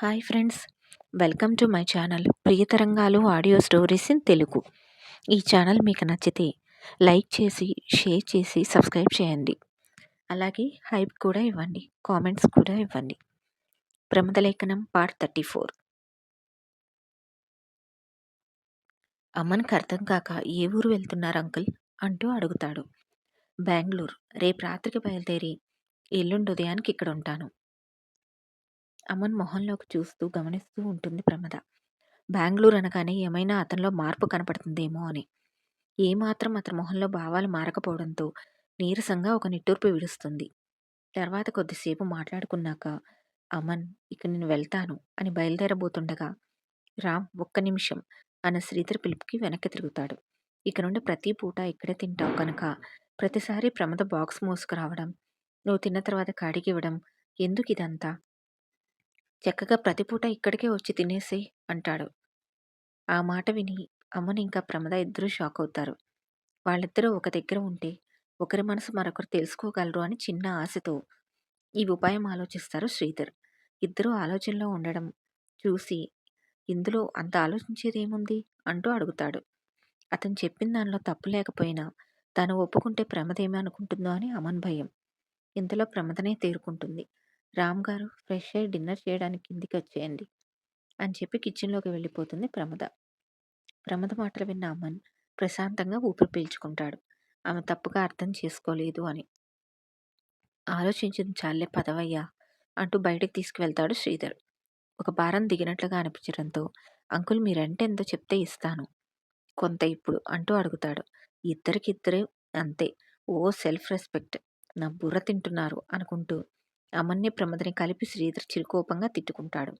Hi friends welcome to my channel Priyatarangalu audio stories in Telugu. ఈ channel మీకు నచ్చితే like చేసి share చేసి సబ్స్క్రైబ్ చేయండి. అలాగే హైప్ కూడా ఇవ్వండి కామెంట్స్ కూడా ఇవ్వండి. Pramadalekhanam part thirty four. అమ్మన్కి అర్థం కాక ఏ ఊరు వెళ్తున్నారు అంకుల్? అంటూ అడుగుతాడు. బెంగళూరు. రేపు రాత్రికి బయలుదేరి ఎల్లుండి ఉదయానికి ఇక్కడ ఉంటాను అమన్ మొహంలోకి చూస్తూ గమనిస్తూ ఉంటుంది ప్రమద. బెంగళూరు అనగానే ఏమైనా అతనిలో మార్పు కనపడుతుందేమో అని. ఏమాత్రం అతని మొహంలో భావాలు మారకపోవడంతో నీరసంగా ఒక నిట్టూర్పు విడుస్తుంది. తర్వాత కొద్దిసేపు మాట్లాడుకున్నాక అమన్ ఇక నేను వెళ్తాను అని బయలుదేరబోతుండగా రామ్ ఒక్క నిమిషం అన్న శ్రీధర్ పిలుపుకి వెనక్కి తిరుగుతాడు. ఇక నుండి ప్రతి పూట ఇక్కడే తింటావు కనుక ప్రతిసారి ప్రమద బాక్స్ మోసుకురావడం నువ్వు తిన్న తర్వాత కాడికి ఇవ్వడం ఎందుకు ఇదంతా చక్కగా ప్రతిపూట ఇక్కడికే వచ్చి తినేసి అంటాడు. ఆ మాట విని అమ్మని ఇంకా ప్రమద ఇద్దరూ షాక్ అవుతారు వాళ్ళిద్దరూ ఒక దగ్గర ఉంటే ఒకరి మనసు మరొకరు తెలుసుకోగలరు అని చిన్న ఆశతో ఈ ఉపాయం ఆలోచిస్తారు శ్రీధర్. ఇద్దరూ ఆలోచనలో ఉండడం చూసి ఇందులో అంత ఆలోచించేది ఏముంది అంటూ అడుగుతాడు. అతను చెప్పిన దానిలో తప్పు లేకపోయినా తను ఒప్పుకుంటే ప్రమదేమి అనుకుంటుందో అని అమన్ భయం. ఇంతలో ప్రమదనే తేరుకుంటుంది. రామ్ గారు ఫ్రెష్ అయ్యి డిన్నర్ చేయడానికి కిందికి వచ్చేయండి అని చెప్పి కిచెన్లోకి వెళ్ళిపోతుంది ప్రమద. ప్రమద మాటలు విన్న అమన్ ప్రశాంతంగా ఊపిరి పీల్చుకుంటాడు. ఆమె తప్పుగా అర్థం చేసుకోలేదు అని. ఆలోచించింది చాలే పదవయ్యా అంటూ బయటకు తీసుకువెళ్తాడు శ్రీధర్. ఒక భారం దిగినట్లుగా అనిపించడంతో అంకుల్ మీ రెంట్ ఎంతో చెప్తే ఇస్తాను. కొంత ఇప్పుడు అంటూ అడుగుతాడు. ఇద్దరికిద్దరే అంతే. ఓ సెల్ఫ్ రెస్పెక్ట్. నా బుర్ర తింటున్నారు అనుకుంటూ అమన్ని ప్రమదని కలిపి శ్రీధర్ చిరుకోపంగా తిట్టుకుంటాడు.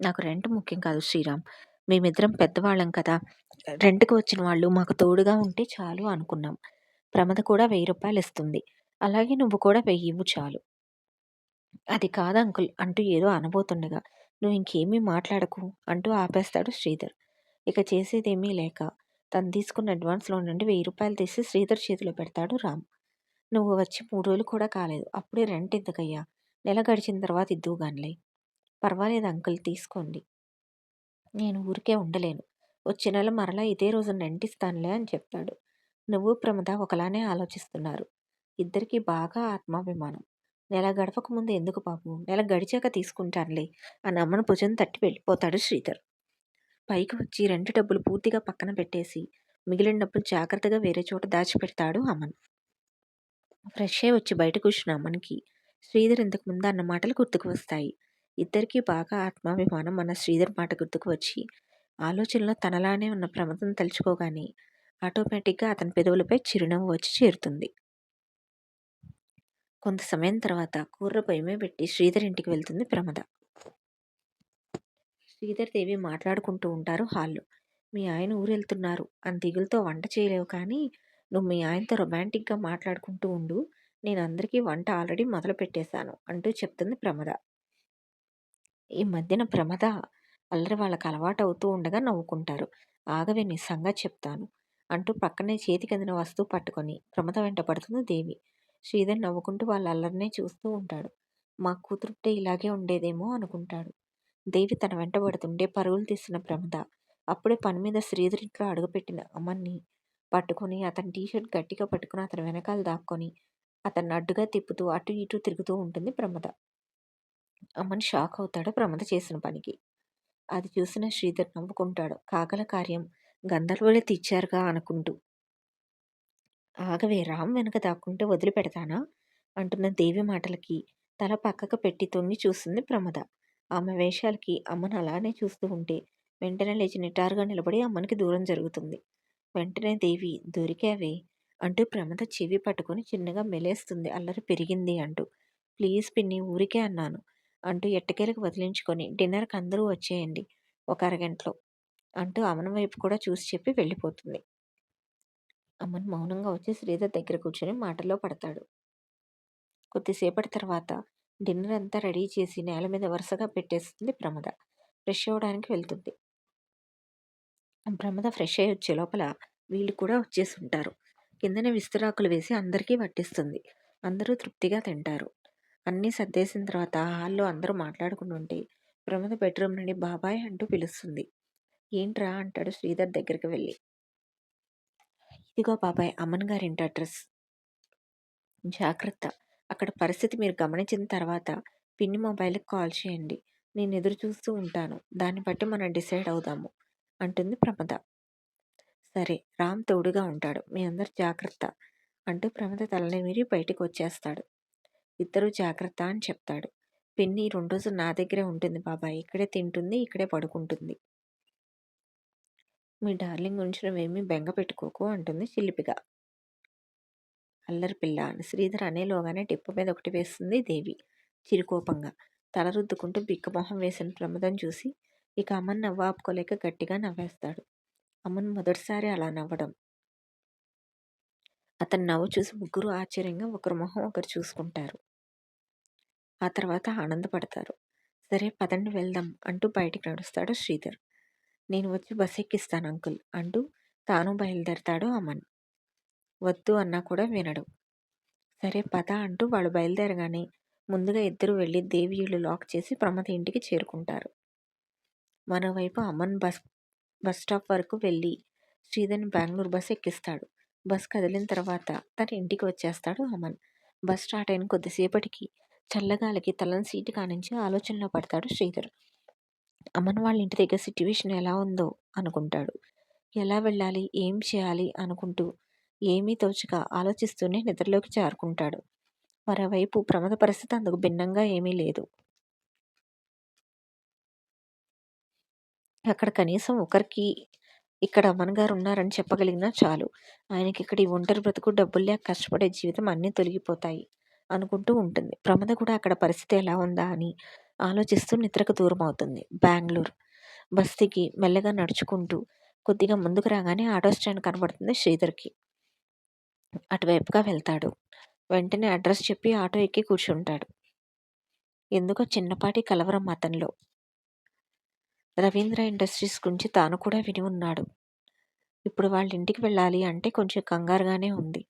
నాకు రెంట్ ముఖ్యం కాదు శ్రీరామ్. మేమిద్దరం పెద్దవాళ్ళం కదా. రెంట్కి వచ్చిన వాళ్ళు మాకు తోడుగా ఉంటే చాలు అనుకున్నాం. ప్రమద కూడా వెయ్యి రూపాయలు ఇస్తుంది. అలాగే నువ్వు కూడా వెయ్యి ఇవ్వు చాలు. అది కాదు అంకుల్ అంటూ ఏదో అనబోతుండగా. నువ్వు ఇంకేమీ మాట్లాడకు అంటూ ఆపేస్తాడు శ్రీధర్. ఇక చేసేదేమీ లేక తను తీసుకున్న అడ్వాన్స్లో నుండి వెయ్యి రూపాయలు తీసి శ్రీధర్ చేతిలో పెడతాడు రామ్. నువ్వు వచ్చి మూడు రోజులు కూడా కాలేదు. అప్పుడే రెంట్ ఎందుకయ్యా? నెల గడిచిన తర్వాత ఇద్దువుగానిలే పర్వాలేదు అంకుల్ తీసుకోండి. నేను ఊరికే ఉండలేను. వచ్చే నెల మరలా ఇదే రోజు నెంటిస్తానులే అని చెప్తాడు. నువ్వు ప్రమద ఒకలానే ఆలోచిస్తున్నారు. ఇద్దరికీ బాగా ఆత్మాభిమానం. నెల గడపక ముందు ఎందుకు పాపం? నెల గడిచాక తీసుకుంటానులే అని అమ్మను భుజం తట్టి వెళ్ళిపోతాడు శ్రీధర్. పైకి వచ్చి రెండు డబ్బులు పూర్తిగా పక్కన పెట్టేసి మిగిలిన డబ్బులు జాగ్రత్తగా వేరే చోట దాచిపెడతాడు అమన్. ఫ్రెష్ అయి వచ్చి బయట కూర్చున్న అమ్మనికి శ్రీధర్ ఇంతకు ముందు అన్న మాటలు గుర్తుకు వస్తాయి. ఇద్దరికీ బాగా ఆత్మాభిమానం మన శ్రీధర్ మాట గుర్తుకు వచ్చి ఆలోచనలో తనలానే ఉన్న ప్రమదం తలుచుకోగానే ఆటోమేటిక్గా అతని పెదవులపై చిరునవ్వు వచ్చి చేరుతుంది. కొంత సమయం తర్వాత కూర్ర భయమే పెట్టి శ్రీధర్ ఇంటికి వెళ్తుంది ప్రమద. శ్రీధర్ దేవి మాట్లాడుకుంటూ ఉంటారు హాల్లో. మీ ఆయన ఊరు వెళ్తున్నారు అని దిగులతో వంట చేయలేవు కానీ నువ్వు మీ ఆయనతో రొమాంటిక్గా మాట్లాడుకుంటూ ఉండు. నేను అందరికీ వంట ఆల్రెడీ మొదలు పెట్టేశాను అంటూ చెప్తుంది ప్రమద. ఈ మధ్యన ప్రమద అల్లరి వాళ్ళకి అలవాటు అవుతూ ఉండగా నవ్వుకుంటారు. ఆగవే నిస్సంగా చెప్తాను అంటూ పక్కనే చేతికి అందిన వస్తువు పట్టుకొని ప్రమద వెంట పడుతుంది దేవి. శ్రీధర్ నవ్వుకుంటూ వాళ్ళ అల్లరినే చూస్తూ ఉంటాడు. మా కూతురుంటే ఇలాగే ఉండేదేమో అనుకుంటాడు. దేవి తన వెంట పడుతుంటే పరుగులు తీస్తున్న ప్రమద అప్పుడే పని మీద శ్రీధర్ ఇంట్లో అడుగుపెట్టిన అమ్మని పట్టుకొని అతని టీషర్ట్ గట్టిగా పట్టుకుని అతని వెనకాల దాక్కొని అతన్ని అడ్డుగా తిప్పుతూ అటు ఇటు తిరుగుతూ ఉంటుంది ప్రమద. అమ్మని షాక్ అవుతాడు ప్రమద చేసిన పనికి. అది చూసిన శ్రీధర్ నవ్వుకుంటాడు. కాకల కార్యం గంధర్వులే తెచ్చారుగా అనుకుంటూ. ఆగవే రామ్ వెనక దాక్కుంటే వదిలిపెడతానా? అంటున్న దేవి మాటలకి తల పక్కకు పెట్టి తొంగి చూస్తుంది ప్రమద. ఆమె వేషాలకి అమ్మను అలానే చూస్తూ ఉంటే వెంటనే లేచి నిటారుగా నిలబడి అమ్మనికి దూరం జరుగుతుంది. వెంటనే దేవి దొరికావే. అంటూ ప్రమద చెవి పట్టుకొని చిన్నగా మెలేస్తుంది. అల్లరి పెరిగింది అంటూ. ప్లీజ్ పిన్ని ఊరికే అన్నాను అంటూ ఎట్టకేలకు వదిలించుకొని డిన్నర్కి అందరూ వచ్చేయండి. ఒక అరగంటలో అంటూ అమన్ వైపు కూడా చూసి చెప్పి వెళ్ళిపోతుంది. అమన్ మౌనంగా వచ్చి శ్రీధర్ దగ్గర కూర్చొని మాటల్లో పడతాడు. కొద్దిసేపటి తర్వాత డిన్నర్ అంతా రెడీ చేసి నేల మీద వరుసగా పెట్టేస్తుంది ప్రమద. ఫ్రెష్ అవ్వడానికి వెళ్తుంది. ప్రమద ఫ్రెష్ అయ్యి వచ్చే లోపల వీళ్ళు కూడా వచ్చేసి ఉంటారు. కిందనే విస్తరాకులు వేసి అందరికీ వడ్డిస్తుంది అందరూ తృప్తిగా తింటారు. అన్నీ సర్దేసిన తర్వాత హాల్లో అందరూ మాట్లాడుకుంటుంటే ప్రమద బెడ్రూమ్ నుండి బాబాయ్ అంటూ పిలుస్తుంది. ఏంట్రా? అంటాడు శ్రీధర్ దగ్గరికి వెళ్ళి. ఇదిగో బాబాయ్ అమ్మన్ గారింటి అడ్రస్. జాగ్రత్త. అక్కడ పరిస్థితి మీరు గమనించిన తర్వాత పిన్ని మొబైల్కి కాల్ చేయండి. నేను ఎదురు చూస్తూ ఉంటాను. దాన్ని బట్టి మనం డిసైడ్ అవుదాము. అంటుంది ప్రమద. సరే రామ్ తోడుగా ఉంటాడు. మీ అందరు జాగ్రత్త అంటూ ప్రమద తలని మీరి బయటికి వచ్చేస్తాడు ఇద్దరు జాగ్రత్త అని చెప్తాడు. పిన్ని రెండు రోజులు నా దగ్గరే ఉంటుంది బాబాయ్. ఇక్కడే తింటుంది ఇక్కడే పడుకుంటుంది. మీ డార్లింగ్ గురించి నువ్వేమీ బెంగ పెట్టుకోకు అంటుంది చిలిపిగా. అల్లరి పిల్ల అని శ్రీధర్ అనేలోగానే టిప్పు మీద ఒకటి వేస్తుంది దేవి చిరుకోపంగా. తల రుద్దుకుంటూ బిక్కమొహం వేసిన ప్రమదం చూసి ఇక అమ్మని నవ్వు ఆపుకోలేక గట్టిగా నవ్వేస్తాడు. అమన్ మొదటిసారి అలా నవ్వడం. అతను నవ్వు చూసి ముగ్గురు ఆశ్చర్యంగా ఒకరు మొహం ఒకరు చూసుకుంటారు. ఆ తర్వాత ఆనందపడతారు. సరే పదండి వెళ్దాం అంటూ బయటికి నడుస్తాడు శ్రీధర్. నేను వచ్చి బస్ ఎక్కిస్తాను అంకుల్ అంటూ తాను బయలుదేరతాడు అమన్. వద్దు అన్నా కూడా వినడు. సరే పద అంటూ వాళ్ళు బయలుదేరగానే ముందుగా ఇద్దరు వెళ్ళి దేవి లాక్ చేసి ప్రమద ఇంటికి చేరుకుంటారు. మరోవైపు అమన్ బస్ బస్ స్టాప్ వరకు వెళ్ళి శ్రీధర్ని బెంగళూరు బస్ ఎక్కిస్తాడు. బస్ కదిలిన తర్వాత తన ఇంటికి వచ్చేస్తాడు అమన్. బస్ స్టార్ట్ అయిన కొద్దిసేపటికి చల్లగాలికి తలని సీటు కానించి ఆలోచనలో పడతాడు శ్రీధర్. అమన్ వాళ్ళ ఇంటి దగ్గర సిట్యువేషన్ ఎలా ఉందో అనుకుంటాడు. ఎలా వెళ్ళాలి? ఏం చేయాలి? అనుకుంటూ ఏమీ తోచక ఆలోచిస్తూనే నిద్రలోకి జారుకుంటాడు. మరోవైపు ప్రమాద పరిస్థితి అందుకు భిన్నంగా ఏమీ లేదు. అక్కడ కనీసం ఒకరికి ఇక్కడ అమ్మన్ గారు ఉన్నారని చెప్పగలిగినా చాలు. ఆయనకి ఇక్కడ ఈ ఒంటరి బ్రతుకు డబ్బులు లేక కష్టపడే జీవితం అన్నీ తొలగిపోతాయి అనుకుంటూ ఉంటుంది. ప్రమద కూడా అక్కడ పరిస్థితి ఎలా ఉందా అని ఆలోచిస్తూ నిద్రకు దూరం అవుతుంది బెంగళూరు బస్తీకి మెల్లగా నడుచుకుంటూ కొద్దిగా ముందుకు రాగానే ఆటో స్టాండ్ కనబడుతుంది శ్రీధర్కి. అటువైపుగా వెళ్తాడు. వెంటనే అడ్రస్ చెప్పి ఆటో ఎక్కి కూర్చుంటాడు. ఎందుకో చిన్నపాటి కలవరం అతనిలో. రవీంద్ర ఇండస్ట్రీస్ గురించి తాను కూడా విని ఉన్నాడు. ఇప్పుడు వాళ్ళ ఇంటికి వెళ్ళాలి అంటే కొంచెం కంగారుగానే ఉంది.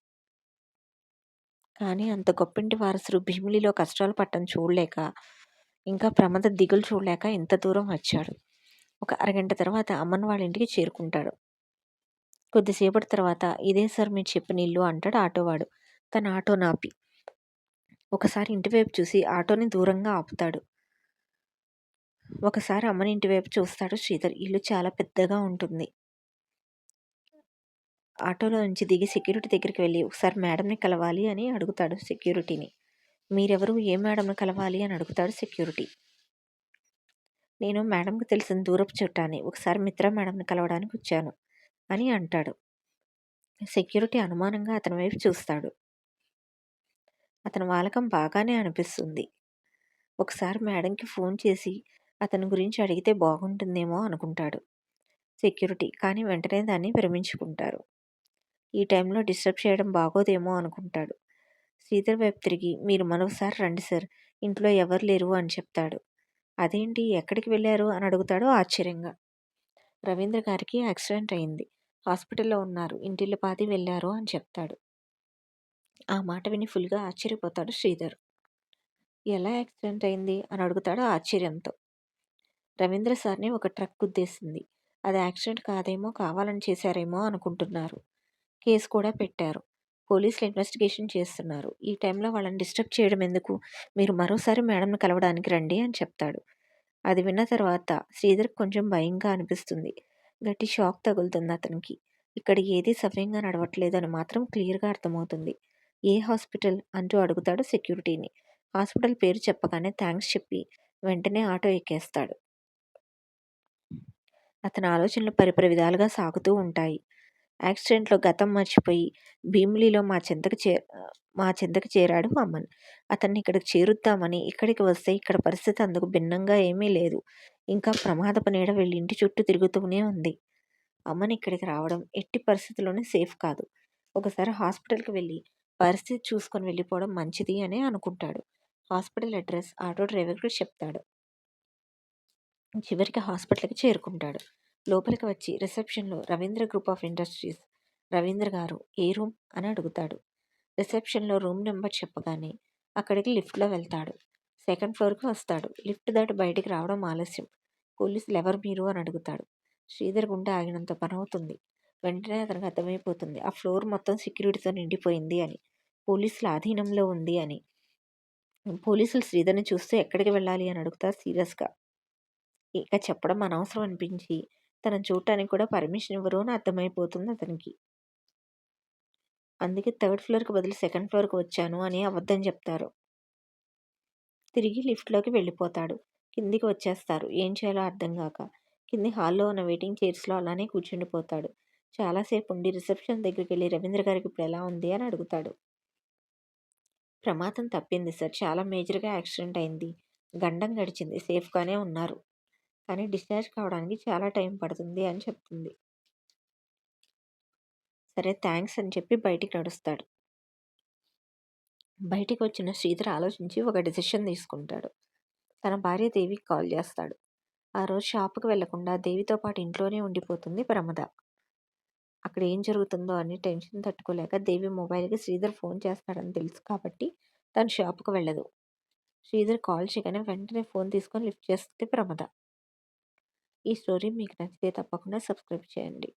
కానీ అంత గొప్పింటి వారసుడు భీమిలిలో కష్టాలు పట్టం చూడలేక ఇంకా ప్రమాద దిగులు చూడలేక ఇంత దూరం వచ్చాడు. ఒక అరగంట తర్వాత అమ్మన్ వాళ్ళ ఇంటికి చేరుకుంటాడు. కొద్దిసేపటి తర్వాత ఇదే సార్ మీరు చెప్పిన ఇల్లు అంటాడు ఆటోవాడు. తన ఆటో నాపి. ఒకసారి ఇంటివైపు చూసి ఆటోని దూరంగా ఆపుతాడు. ఒకసారి అమ్మని ఇంటివైపు చూస్తాడు శ్రీధర్. ఇల్లు చాలా పెద్దగా ఉంటుంది. ఆటోలో నుంచి దిగి సెక్యూరిటీ దగ్గరికి వెళ్ళి ఒకసారి మేడంని కలవాలి అని అడుగుతాడు సెక్యూరిటీని. మీరెవరు? ఏ మేడంని కలవాలి? అని అడుగుతాడు సెక్యూరిటీ. నేను మేడంకి తెలిసిన దూరపు చుట్టాన్ని ఒకసారి మిత్ర మేడంని కలవడానికి వచ్చాను అని అంటాడు. సెక్యూరిటీ అనుమానంగా అతని వైపు చూస్తాడు. అతని వాలకం బాగానే అనిపిస్తుంది. ఒకసారి మేడంకి ఫోన్ చేసి అతని గురించి అడిగితే బాగుంటుందేమో అనుకుంటాడు. సెక్యూరిటీ. కానీ వెంటనే దాన్ని విరమించుకుంటారు. ఈ టైంలో డిస్టర్బ్ చేయడం బాగోదేమో అనుకుంటాడు. శ్రీధర్ వైపు తిరిగి మీరు మరోసారి రండి సార్. ఇంట్లో ఎవరు లేరు అని చెప్తాడు. అదేంటి? ఎక్కడికి వెళ్ళారు? అని అడుగుతాడు ఆశ్చర్యంగా. రవీంద్ర గారికి యాక్సిడెంట్ అయింది. హాస్పిటల్లో ఉన్నారు. ఇంటిల్లిపాది వెళ్ళారు అని చెప్తాడు. ఆ మాట విని ఫుల్గా ఆశ్చర్యపోతాడు శ్రీధర్. ఎలా యాక్సిడెంట్ అయింది? అని అడుగుతాడు ఆశ్చర్యంతో. రవీంద్ర సార్ని ఒక ట్రక్ గుద్దేసింది. అది యాక్సిడెంట్ కాదేమో కావాలని చేశారేమో అనుకుంటున్నారు. కేసు కూడా పెట్టారు. పోలీసులు ఇన్వెస్టిగేషన్ చేస్తున్నారు. ఈ టైంలో వాళ్ళని డిస్టర్బ్ చేయడం ఎందుకు? మీరు మరోసారి మేడంను కలవడానికి రండి అని చెప్తాడు. అది విన్న తర్వాత శ్రీధర్ కొంచెం భయంగా అనిపిస్తుంది. గట్టి షాక్ తగులుతుంది అతనికి. ఇక్కడ ఏది సవ్యంగా నడవట్లేదు అని మాత్రం క్లియర్గా అర్థమవుతుంది. ఏ హాస్పిటల్? అంటూ అడుగుతాడు సెక్యూరిటీని. హాస్పిటల్ పేరు చెప్పగానే థ్యాంక్స్ చెప్పి వెంటనే ఆటో ఎక్కేస్తాడు. అతని ఆలోచనలు పరిపరి విధాలుగా సాగుతూ ఉంటాయి. యాక్సిడెంట్లో గతం మర్చిపోయి భీమిలీలో మా చెంతకు చే మా చెంతకు చేరాడు అమ్మన్. అతన్ని ఇక్కడికి చేరుద్దామని ఇక్కడికి వస్తే ఇక్కడ పరిస్థితి అందుకు భిన్నంగా ఏమీ లేదు. ఇంకా ప్రమాదపు నీడ వెళ్ళి ఇంటి చుట్టూ తిరుగుతూనే ఉంది. అమ్మని ఇక్కడికి రావడం ఎట్టి పరిస్థితుల్లోనే సేఫ్ కాదు. ఒకసారి హాస్పిటల్కి వెళ్ళి పరిస్థితి చూసుకొని వెళ్ళిపోవడం మంచిది అని అనుకుంటాడు. హాస్పిటల్ అడ్రస్ ఆటో డ్రైవర్కి చెప్తాడు. చివరికి హాస్పిటల్కి చేరుకుంటాడు లోపలికి వచ్చి రిసెప్షన్లో Ravindra group of industries Ravindra గారు ఏ రూమ్ అని అడుగుతాడు రిసెప్షన్లో రూమ్ నెంబర్ చెప్పగానే అక్కడికి లిఫ్ట్లో వెళ్తాడు సెకండ్ ఫ్లోర్‌కి వస్తాడు. లిఫ్ట్ దాటి బయటికి రావడం ఆలస్యం. పోలీసులు ఎవరు మీరు అని అడుగుతాడు. శ్రీధర్ గుండె ఆగినంత పనవుతుంది. వెంటనే అతనికి అర్థమైపోతుంది. ఆ ఫ్లోర్ మొత్తం సెక్యూరిటీతో నిండిపోయింది అని. పోలీసుల ఆధీనంలో ఉంది అని. పోలీసులు శ్రీధర్‌ని చూస్తే ఎక్కడికి వెళ్ళాలి అని అడుగుతారు సీరియస్‌గా. ఇక చెప్పడం అనవసరం అనిపించి తనను చూడటానికి కూడా పర్మిషన్ ఇవ్వరు అని అర్థమైపోతుంది అతనికి. అందుకే థర్డ్ ఫ్లోర్‌కి బదులు సెకండ్ ఫ్లోర్‌కి వచ్చాను అని అబద్ధం చెప్తారు. తిరిగి లిఫ్ట్‌లోకి వెళ్ళిపోతాడు. కిందికి వచ్చేస్తారు. ఏం చేయాలో అర్థం కాక కింది హాల్‌లో ఉన్న వెయిటింగ్ చైర్స్‌లో అలానే కూర్చుండిపోతాడు. చాలాసేపు ఉండి రిసెప్షన్ దగ్గరికెళ్ళి రవీంద్ర గారికి ఇప్పుడు ఎలా ఉంది అని అడుగుతాడు. ప్రమాదం తప్పింది సార్. చాలా మేజర్‌గా యాక్సిడెంట్ అయింది. గండం గడిచింది. సేఫ్‌గానే ఉన్నారు. కానీ డిశ్చార్జ్ కావడానికి చాలా టైం పడుతుంది అని చెప్తుంది. సరే థ్యాంక్స్ అని చెప్పి బయటికి నడుస్తాడు. బయటికి వచ్చిన శ్రీధర్ ఆలోచించి ఒక డెసిషన్ తీసుకుంటాడు. తన భార్య దేవికి కాల్ చేస్తాడు. ఆ రోజు షాప్‌కి వెళ్ళకుండా దేవితో పాటు ఇంట్లోనే ఉండిపోతుంది ప్రమద. అక్కడ ఏం జరుగుతుందో అని టెన్షన్ తట్టుకోలేక దేవి మొబైల్‌కి శ్రీధర్ ఫోన్ చేస్తాడని తెలుసు కాబట్టి తను షాప్‌కి వెళ్ళదు. శ్రీధర్ కాల్ చేయగానే వెంటనే ఫోన్ తీసుకొని లిఫ్ట్ చేస్తుంది ప్రమద. ఈ స్టోరీ మీకు నచ్చితే తప్పకుండా సబ్స్క్రైబ్ చేయండి.